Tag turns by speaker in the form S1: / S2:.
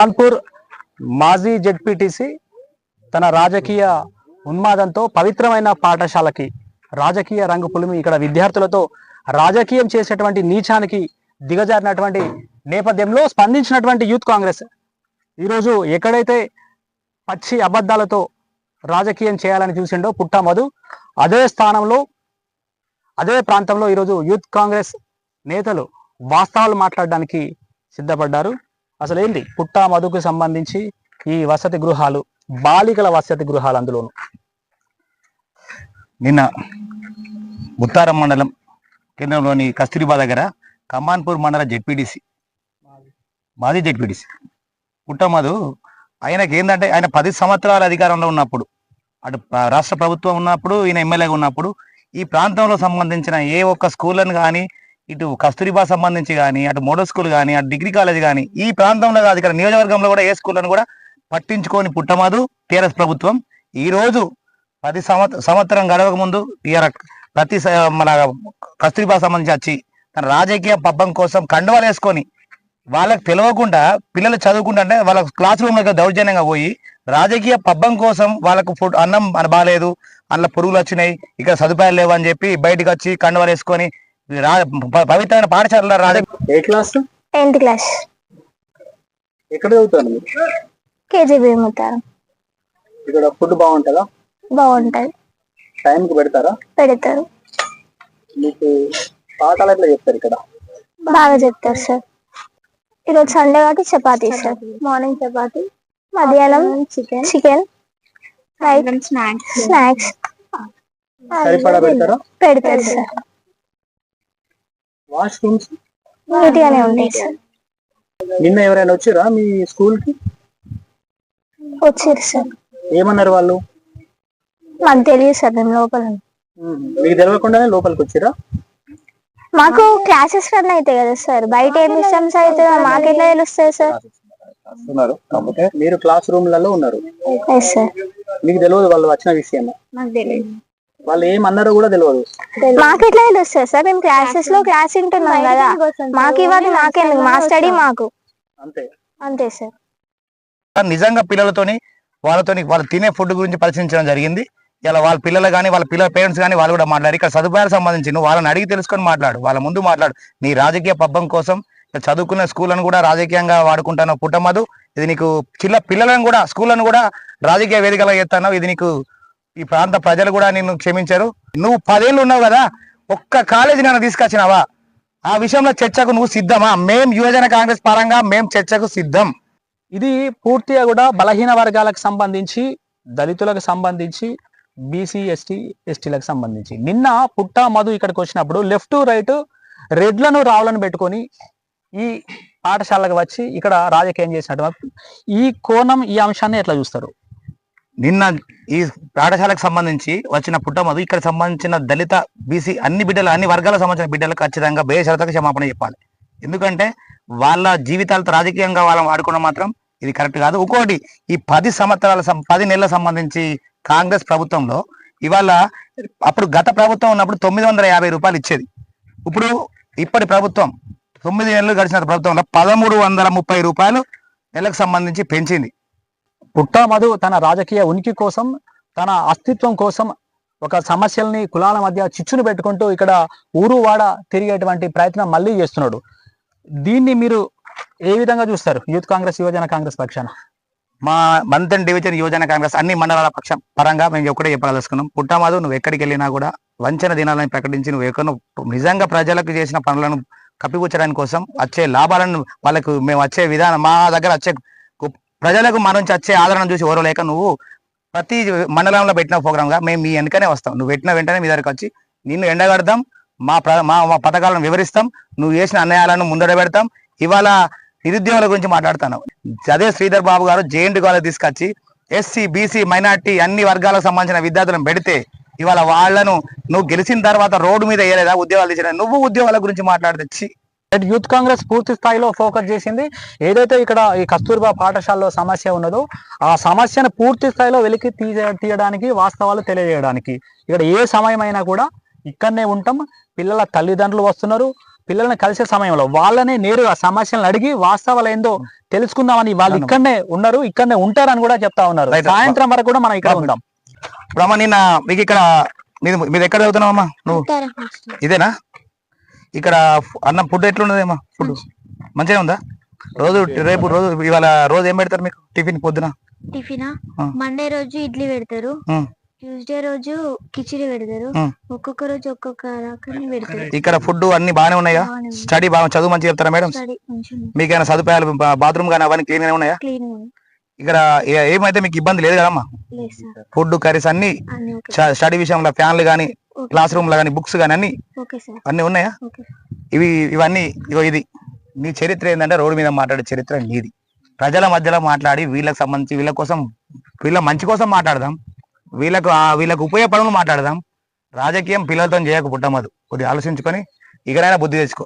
S1: కాన్పూర్ మాజీ జెడ్పీటీసీ తన రాజకీయ ఉన్మాదంతో పవిత్రమైన పాఠశాలకి రాజకీయ రంగు పులిమి ఇక్కడ విద్యార్థులతో రాజకీయం చేసేటువంటి నీచానికి దిగజారినటువంటి నేపథ్యంలో స్పందించినటువంటి యూత్ కాంగ్రెస్. ఈరోజు ఎక్కడైతే పచ్చి అబద్ధాలతో రాజకీయం చేయాలని చూసిండో పుట్టమధు అదే స్థానంలో అదే ప్రాంతంలో ఈరోజు యూత్ కాంగ్రెస్ నేతలు వాస్తవాలు మాట్లాడడానికి సిద్ధపడ్డారు. అసలు ఏంటి పుట్ట మధుకు సంబంధించి ఈ వసతి గృహాలు బాలికల వసతి గృహాలు అందులోను.
S2: నిన్న ఉత్తారం మండలం కేంద్రంలోని కస్తూరిబా దగ్గర కమాన్పూర్ మండల జెడ్పీటీసీ మాది జెడ్పీటీసీ పుట్టమధు ఆయనకి ఏంటంటే ఆయన పది సంవత్సరాల అధికారంలో ఉన్నప్పుడు అటు రాష్ట్ర ప్రభుత్వం ఉన్నప్పుడు ఈయన ఎమ్మెల్యేగా ఉన్నప్పుడు ఈ ప్రాంతంలో సంబంధించిన ఏ ఒక్క స్కూళ్ళను కానీ ఇటు కస్తూరిబా సంబంధించి కానీ అటు మోడల్ స్కూల్ కానీ అటు డిగ్రీ కాలేజ్ కానీ ఈ ప్రాంతంలో కాదు ఇక్కడ నియోజకవర్గంలో కూడా ఏ స్కూళ్ళను కూడా పట్టించుకొని పుట్టమాదు టీఆర్ఎస్ ప్రభుత్వం. ఈ రోజు పది సంవత్సరం సంవత్సరం గడవక ముందు టీఆర్ ప్రతి మన కస్తూరిబా సంబంధించి వచ్చి తన రాజకీయ పబ్బం కోసం కండువాలు వేసుకొని వాళ్ళకి తెలియకుండా పిల్లలు చదువుకుంటే అంటే వాళ్ళ క్లాస్ రూమ్లో దౌర్జన్యంగా పోయి రాజకీయ పబ్బం కోసం వాళ్ళకు ఫుడ్ అన్నం మన బాగాలేదు అందులో పురుగులు వచ్చినాయి ఇక్కడ సదుపాయాలు లేవు అని చెప్పి బయటకు వచ్చి కండువాలు వేసుకొని పవిత్రమైన పాఠశాల రాజకీయ
S1: ఏ క్లాస్?
S3: Tenth class.
S1: ఎక్కడ చదువుతాను
S3: కేజీబీ ముతారు
S1: ఇక్కడ ఫుడ్ బాగుంటుందా?
S3: బాగుంటది.
S1: టైంకి పెడతారా?
S3: పెడతారు.
S1: మీకు పాఠాలు ఎట్లా చెప్తారు ఇక్కడ?
S3: బాగా చెప్తారు సార్. ఈరోజు సండే కాబట్టి చపాతీ సార్. మార్నింగ్ చపాతీ మధ్యాహ్నం చికెన్. Chicken snacks. స్నాక్స్.
S1: సరిపడా పెడతారా?
S3: పెడతారు సార్.
S1: వాష్రూమ్స్?
S3: నీట్ గానే ఉంటాయి సార్.
S1: నిన్న ఎవరైనా వచ్చిరా మీ స్కూల్కి
S3: వచ్చారు సార్.
S1: ఏమన్నారు వాళ్ళు?
S3: మాకు తెలియదు సార్ మేము లోపల ఉన్నాం.
S1: మీకు తెలియకుండానే లోపలికి వచ్చిరా?
S3: మాకు క్లాసెస్ రన్ అవుతాయి కదా సార్. బయట ఏం అవుతుందో మాకు ఎట్లా తెలుస్తుంది సార్?
S1: వస్తున్నారు. కాకపోతే మీరు క్లాస్ రూమ్లలో ఉన్నారు.
S3: ఎస్ సార్
S1: మీకు తెలియదు వాళ్ళు వచ్చిన విషయం
S3: మాకు తెలియదు.
S1: వాళ్ళు ఏమన్నారో కూడా తెలియదు
S3: మాకు ఎట్లా తెలుస్తుంది సార్? మేము క్లాసెస్లో క్లాస్ వింటున్నాం కదా. మాకు ఇవ్వాలి మాకెందుకు? మా స్టడీ మాకు.
S1: అంతే.
S3: అంతే సార్.
S2: నిజంగా పిల్లలతోని వాళ్ళతోని వాళ్ళు తినే ఫుడ్ గురించి పరిశీలించడం జరిగింది. ఇలా వాళ్ళ పిల్లలు కానీ వాళ్ళ పిల్లల పేరెంట్స్ కానీ వాళ్ళు కూడా మాట్లాడి ఇక్కడ సదుపాయాలకు సంబంధించి నువ్వు వాళ్ళని అడిగి తెలుసుకొని మాట్లాడు. వాళ్ళ ముందు మాట్లాడు. నీ రాజకీయ పబ్బం కోసం ఇక్కడ చదువుకున్న స్కూళ్ళను కూడా రాజకీయంగా వాడుకుంటాను పుట్టమదు ఇది నీకు చిల్ల పిల్లలను కూడా స్కూళ్ళను కూడా రాజకీయ వేదికగా చేస్తాను ఇది నీకు ఈ ప్రాంత ప్రజలు కూడా నిన్ను క్షమించారు. నువ్వు పదేళ్ళు ఉన్నావు కదా ఒక్క కాలేజీ నన్ను తీసుకొచ్చినావా? ఆ విషయంలో చర్చకు నువ్వు సిద్ధమా? మేం యువజన కాంగ్రెస్ పరంగా మేం చర్చకు సిద్ధం.
S1: ఇది పూర్తిగా కూడా బలహీన వర్గాలకు సంబంధించి దళితులకు సంబంధించి బీసీ ఎస్టీ ఎస్టీలకు సంబంధించి. నిన్న పుట్ట మధు ఇక్కడికి వచ్చినప్పుడు లెఫ్ట్ రైట్ రెడ్లను రావులను పెట్టుకొని ఈ పాఠశాలకు వచ్చి ఇక్కడ రాజకీయం చేసినట్టు. ఈ కోణం ఈ అంశాన్ని ఎట్లా చూస్తారు?
S2: నిన్న ఈ పాఠశాలకు సంబంధించి వచ్చిన పుట్టమదు. ఇక్కడ సంబంధించిన దళిత బీసీ అన్ని బిడ్డలు అన్ని వర్గాలకు సంబంధించిన బిడ్డలకు ఖచ్చితంగా బేషరతకు క్షమాపణ చెప్పాలి. ఎందుకంటే వాళ్ళ జీవితాలతో రాజకీయంగా వాళ్ళని వాడుకోవడం మాత్రం ఇది కరెక్ట్ కాదు. ఇంకోటి ఈ పది సంవత్సరాల సం- పది నెలల సంబంధించి కాంగ్రెస్ ప్రభుత్వంలో ఇవాళ అప్పుడు గత ప్రభుత్వం ఉన్నప్పుడు తొమ్మిది వందల యాభై రూపాయలు ఇచ్చేది. ఇప్పుడు ఇప్పటి ప్రభుత్వం తొమ్మిది నెలలు గడిచిన ప్రభుత్వంలో పదమూడు వందల ముప్పై రూపాయలు నెలకు సంబంధించి పెంచింది.
S1: పుట్ట మధు తన రాజకీయ ఉనికి కోసం తన అస్తిత్వం కోసం ఒక సమస్యల్ని కులాల మధ్య చిచ్చును పెట్టుకుంటూ ఇక్కడ ఊరు వాడ తిరిగేటువంటి ప్రయత్నం మళ్ళీ చేస్తున్నాడు. దీన్ని మీరు ఏ విధంగా చూస్తారు? యూత్ కాంగ్రెస్ యువజన కాంగ్రెస్ పక్షాన?
S2: మా మంతన్ డివిజన్ యువజన కాంగ్రెస్ అన్ని మండలాల పక్షం పరంగా మేము ఒకటే చెప్పదలుచుకున్నాం. పుట్టామాధు నువ్వు ఎక్కడికి వెళ్ళినా కూడా వంచన దినాలని ప్రకటించి నువ్వు ఎక్కడ నిజంగా ప్రజలకు చేసిన పనులను కప్పిపుచ్చడానికి కోసం వచ్చే లాభాలను వాళ్ళకు మేము వచ్చే విధానం మా దగ్గర వచ్చే ప్రజలకు మనం నుంచి వచ్చే ఆదరణ చూసి ఎవరో లేక నువ్వు ప్రతి మండలంలో పెట్టిన ప్రోగ్రామ్గా మేము మీ వెనుకనే వస్తాం. నువ్వు పెట్టిన వెంటనే మీ దగ్గరకు వచ్చి నిన్ను ఎండగడతాం మా ప్ర- మా మా పథకాలను వివరిస్తాం నువ్వు చేసిన అన్యాయాలను ముందర పెడతాం ఇవాళ నిరుద్యోగుల గురించి మాట్లాడుతాను అదే శ్రీధర్ బాబు గారు జేఎన్టీ కాలేజ్ తీసుకొచ్చి ఎస్సీ బీసీ మైనార్టీ అన్ని వర్గాలకు సంబంధించిన విద్యార్థులను పెడితే ఇవాళ వాళ్ళను నువ్వు గెలిచిన తర్వాత రోడ్డు మీద వేయలేదా? ఉద్యోగాలు ఇచ్చిన నువ్వు ఉద్యోగాల గురించి మాట్లాడితే
S1: రైట్ యూత్ కాంగ్రెస్ పూర్తి స్థాయిలో ఫోకస్ చేసింది. ఏదైతే ఇక్కడ ఈ కస్తూర్బా పాఠశాలలో సమస్య ఉన్నదో ఆ సమస్యను పూర్తి స్థాయిలో వెలికి తీయ తీయడానికి వాస్తవాలు తెలియజేయడానికి. ఇక్కడ ఏ సమయమైనా కూడా ఇక్కడనే ఉంటాం. పిల్లల తల్లిదండ్రులు వస్తున్నారు. పిల్లల్ని కలిసే సమయంలో వాళ్ళనే నేరుగా సమస్యలను అడిగి వాస్తవాలు ఏందో తెలుసుకుందామని వాళ్ళు. ఇక్కడనే ఉన్నారు. ఇక్కడనే ఉంటారని కూడా చెప్తా ఉన్నారు. సాయంత్రం వరకు కూడా మనం ఇక్కడ ఉందాం
S2: ఇప్పుడు అమ్మ నిన్న మీకు ఇక్కడ మీది ఎక్కడ చదువుతున్నావు అమ్మా నువ్వు ఇదేనా? ఇక్కడ అన్నం ఫుడ్ ఎట్లున్నది అమ్మా ఫుడ్. మంచిగా. ఉందా? రోజు రేపు రోజు ఇవాళ రోజు ఏం పెడతారు మీకు టిఫిన్ పొద్దున?
S4: టిఫిన్. మండే రోజు ఇడ్లీ పెడతారు. ట్యూస్డే రోజు కిచిడి పెడతారు. ఒక్కొక్క రోజు ఒక్కొక్క పెడతారు.
S2: ఇక్కడ ఫుడ్ అన్ని బాగానే ఉన్నాయా. స్టడీ బాగా చదువు మంచిగా చెప్తారా మేడం? మీకు ఏమైనా సదుపాయాలు బాత్రూమ్ కానీ అవన్నీ క్లీన్ ఉన్నాయా?
S4: క్లీన్
S2: ఇక్కడ ఏమైతే మీకు ఇబ్బంది లేదు కదమ్మా? ఫుడ్ కర్రీస్ అన్ని స్టడీ విషయంలో ఫ్యాన్లు కానీ క్లాస్ రూమ్లో కానీ బుక్స్ కానీ అన్ని అన్ని ఉన్నాయా? ఇవి ఇవన్నీ ఇగో ఇది. నీ చరిత్ర ఏంటంటే రోడ్డు మీద మాట్లాడే చరిత్ర నీది. ప్రజల మధ్యలో మాట్లాడి వీళ్ళకి సంబంధించి వీళ్ళ కోసం వీళ్ళ మంచి కోసం మాట్లాడదాం. వీళ్ళకు వీళ్ళకు ఉపయోగపడను మాట్లాడదాం. రాజకీయం పిల్లలతో చేయక పుట్టమదు కొద్దిగా ఆలోచించుకొని ఇకనైనా బుద్ధి తెచ్చుకో.